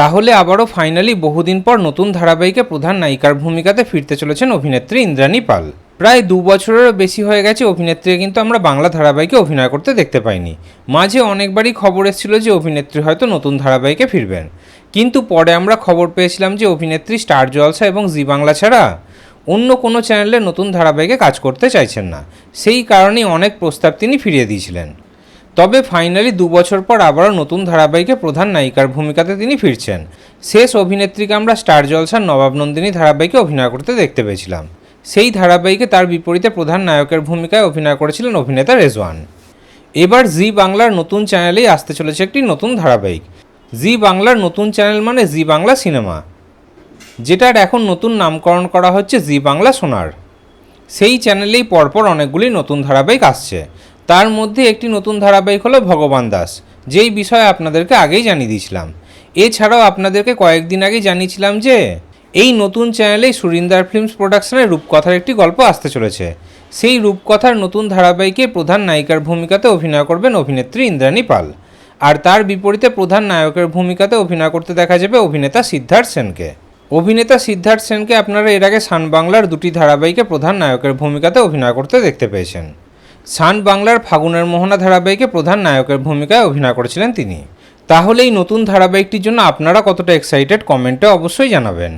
তাহলে আবারও ফাইনালি বহুদিন পর নতুন ধারাবাহিকে প্রধান নায়িকার ভূমিকাতে ফিরতে চলেছেন অভিনেত্রী ইন্দ্রাণী পাল। প্রায় দু বছরেরও বেশি হয়ে গেছে অভিনেত্রীকে কিন্তু আমরা বাংলা ধারাবাহিকে অভিনয় করতে দেখতে পাইনি। মাঝে অনেকবারই খবর এসেছিল যে অভিনেত্রী হয়তো নতুন ধারাবাহিকে ফিরবেন। কিন্তু পরে আমরা খবর পেয়েছিলাম যে অভিনেত্রী স্টার জলসা এবং জি বাংলা ছাড়া অন্য কোনো চ্যানেলে নতুন ধারাবাহিকে কাজ করতে চাইছেন না। সেই কারণেই অনেক প্রস্তাব তিনি ফিরিয়ে দিয়েছিলেন। তবে ফাইনালি দু বছর পর আবারও নতুন ধারাবাহিকে প্রধান নায়িকার ভূমিকাতে তিনি ফিরছেন। শেষ অভিনেত্রীকে আমরা স্টার জলসার নবাব নন্দিনী ধারাবাহিকে অভিনয় করতে দেখতে পেয়েছিলাম। সেই ধারাবাহিকে তার বিপরীতে প্রধান নায়কের ভূমিকায় অভিনয় করেছিলেন অভিনেতা রেজওয়ান। এবার জি বাংলার নতুন চ্যানেলেই আসতে চলেছে একটি নতুন ধারাবাহিক। জি বাংলার নতুন চ্যানেল মানে জি বাংলা সিনেমা। যেটার এখন নতুন নামকরণ করা হচ্ছে জি বাংলা সোনার। সেই চ্যানেলেই পরপর অনেকগুলি নতুন ধারাবাহিক আসছে। তার মধ্যে একটি নতুন ধারাবাহিক হলো ভগবান দাস, যেই বিষয়ে আপনাদেরকে আগেই জানিয়ে দিয়েছিলাম। এছাড়াও আপনাদেরকে কয়েকদিন আগে জানিয়েছিলাম যে, এই নতুন চ্যানেলেই সুরিন্দার ফিল্মস প্রোডাকশনের রূপকথার একটি গল্প আসতে চলেছে। সেই রূপকথার নতুন ধারাবাহিকে প্রধান নায়িকার ভূমিকাতে অভিনয় করবেন অভিনেত্রী ইন্দ্রাণী পাল। আর তার বিপরীতে প্রধান নায়কের ভূমিকাতে অভিনয় করতে দেখা যাবে অভিনেতা সিদ্ধার্থ সেনকে। অভিনেতা সিদ্ধার্থ সেনকে আপনারা এর আগে সান বাংলার দুটি ধারাবাহিকে প্রধান নায়কের ভূমিকাতে অভিনয় করতে দেখতে পেয়েছেন। সান বাংলার ফাগুনের মোহনা ধারাবাহিকে প্রধান নায়কের ভূমিকায় অভিনয় করেছিলেন তিনি। তাহলে এই নতুন ধারাবাহিকটির জন্য আপনারা কতটা এক্সাইটেড কমেন্টে অবশ্যই জানাবেন।